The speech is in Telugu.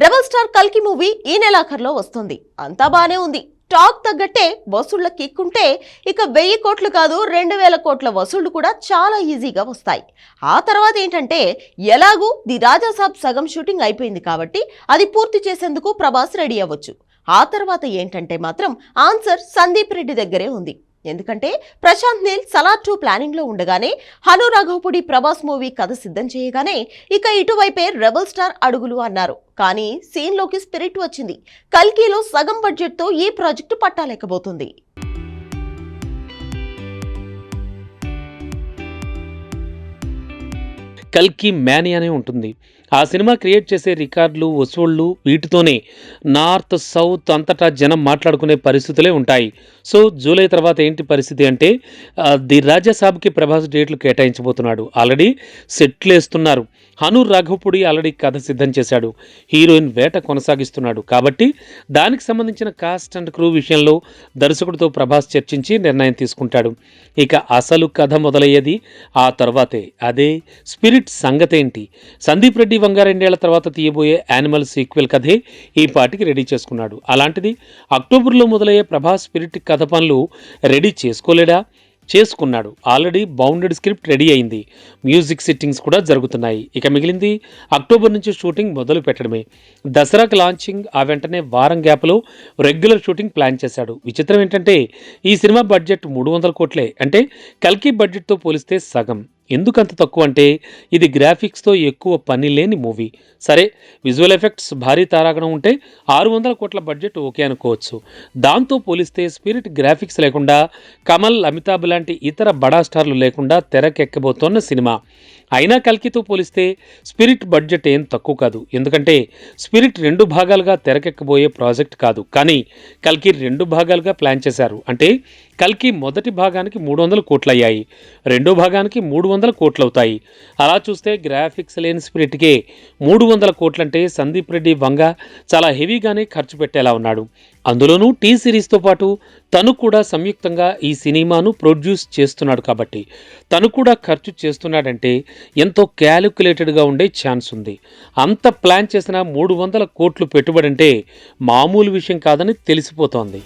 రెబల్ స్టార్ కల్కి మూవీ ఈ నెలాఖరులో వస్తుంది. అంతా బానే ఉంది. టాక్ తగ్గట్టే వసూళ్ళ కిక్కుంటే ఇక వెయ్యి కోట్లు కాదు రెండు వేల కోట్ల వసూళ్ళు కూడా చాలా ఈజీగా వస్తాయి. ఆ తర్వాత ఏంటంటే ఎలాగూ ది రాజాసాబ్ సగం షూటింగ్ అయిపోయింది కాబట్టి అది పూర్తి చేసేందుకు ప్రభాస్ రెడీ అవ్వచ్చు. ఆ తర్వాత ఏంటంటే మాత్రం ఆన్సర్ సందీప్ రెడ్డి దగ్గరే ఉంది. ఎందుకంటే ప్రశాంత్ నీల్ సలార్ టూ ప్లానింగ్లో ఉండగానే హను రాఘవపుడి ప్రభాస్ మూవీ కథ సిద్ధం చేయగానే ఇక ఇటువైపే రెబల్ స్టార్ అడుగులు అన్నారు. కానీ సీన్లోకి స్పిరిట్ వచ్చింది. కల్కీలో సగం బడ్జెట్తో ఈ ప్రాజెక్టు పట్టాలేకపోతుంది. కల్కి అనే ఉంటుంది. ఆ సినిమా క్రియేట్ చేసే రికార్డులు వసూళ్ళు వీటితోనే నార్త్ సౌత్ అంతటా జనం మాట్లాడుకునే పరిస్థితులే ఉంటాయి. సో జూలై తర్వాత ఏంటి పరిస్థితి అంటే ది రాజాసాబ్కి ప్రభాస్ డేట్లు కేటాయించబోతున్నాడు. ఆల్రెడీ సెట్లు వేస్తున్నారు. హను రాఘవపుడి ఆల్రెడీ కథ సిద్ధం చేశాడు. హీరోయిన్ వేట కొనసాగిస్తున్నాడు. కాబట్టి దానికి సంబంధించిన కాస్ట్ అండ్ క్రూ విషయంలో దర్శకుడితో ప్రభాస్ చర్చించి నిర్ణయం తీసుకుంటాడు. ఇక అసలు కథ మొదలయ్యేది ఆ తర్వాతే. అదే స్పిరిట్ సంగతేంటి? సందీప్ రెడ్డి వంగ రెండేళ్ళ తర్వాత తీయబోయే యానిమల్ సీక్వెల్ కథే ఈ పాటికి రెడీ చేసుకున్నాడు. అలాంటిది అక్టోబర్లో మొదలయ్యే ప్రభాస్ స్పిరిట్ కథ పనులు రెడీ చేసుకోలేడా? చేసుకున్నాడు. ఆల్రెడీ బౌండెడ్ స్క్రిప్ట్ రెడీ అయింది. మ్యూజిక్ సిట్టింగ్స్ కూడా జరుగుతున్నాయి. ఇక మిగిలింది అక్టోబర్ నుంచి షూటింగ్ మొదలు పెట్టడమే. దసరాకి లాంచింగ్ ఆ వెంటనే వారం గ్యాప్లో రెగ్యులర్ షూటింగ్ ప్లాన్ చేశాడు. విచిత్రం ఏంటంటే ఈ సినిమా బడ్జెట్ మూడు వందల కోట్లే. అంటే కల్కి బడ్జెట్తో పోలిస్తే సగం. ఎందుకంత తక్కువ అంటే ఇది గ్రాఫిక్స్తో ఎక్కువ పని లేని మూవీ. సరే విజువల్ ఎఫెక్ట్స్ భారీ తారాగణం ఉంటే ఆరు వందల కోట్ల బడ్జెట్ ఓకే అనుకోవచ్చు. దాంతో పోలిస్తే స్పిరిట్ గ్రాఫిక్స్ లేకుండా కమల్ అమితాబ్ లాంటి ఇతర బడా స్టార్లు లేకుండా తెరకెక్కబోతోన్న సినిమా. అయినా కల్కితో పోలిస్తే స్పిరిట్ బడ్జెట్ ఏం తక్కువ కాదు. ఎందుకంటే స్పిరిట్ రెండు భాగాలుగా తెరకెక్కబోయే ప్రాజెక్ట్ కాదు. కానీ కల్కి రెండు భాగాలుగా ప్లాన్ చేశారు. అంటే కల్కి మొదటి భాగానికి మూడు వందల కోట్లయ్యాయి. రెండో భాగానికి మూడు వందల కోట్లు అవుతాయి అలా చూస్తే గ్రాఫిక్స్ లేని స్పిరిట్కే మూడు వందల కోట్లంటే సందీప్ రెడ్డి వంగ చాలా హెవీగానే ఖర్చు పెట్టేలా ఉన్నాడు. అందులోనూ టీ సిరీస్తో పాటు తను కూడా సంయుక్తంగా ఈ సినిమాను ప్రొడ్యూస్ చేస్తున్నాడు కాబట్టి తను కూడా ఖర్చు చేస్తున్నాడంటే ఎంతో క్యాలిక్యులేటెడ్గా ఉండే ఛాన్స్ ఉంది. అంత ప్లాన్ చేసిన మూడు వందల కోట్లు పెట్టుబడి అంటే మామూలు విషయం కాదని తెలిసిపోతోంది.